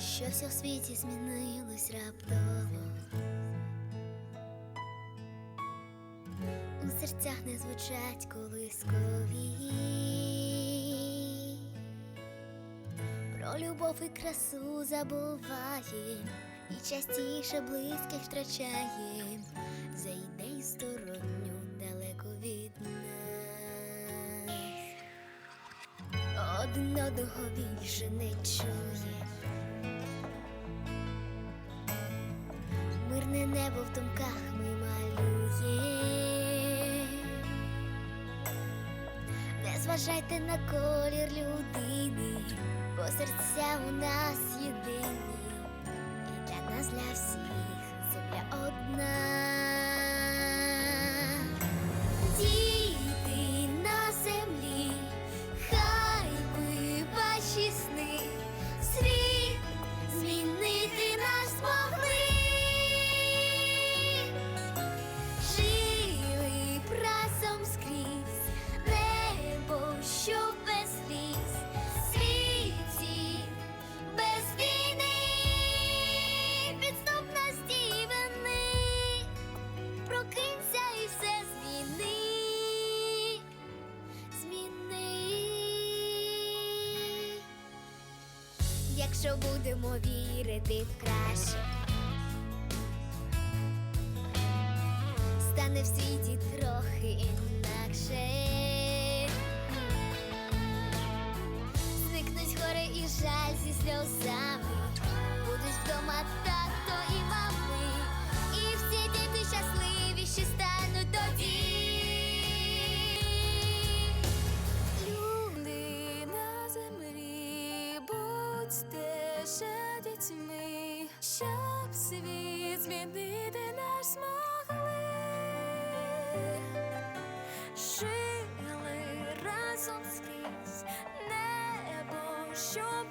Щось у світі змінилось раптово. У серцях не звучать колискові. Про любов і красу забуваєм, і частіше близьких втрачаєм, за ідею сторонню далеко від нас. Один одного більше не чує. Небо в думках ми малює. Не зважайте на колір людини, Якщо будемо вірити в краще. стане в світі трохи інакше. Зникнуть гори і жаль зі сльозами, дітьми, щоб світ змінити наш змогли. Жили разом скрізь, небо, що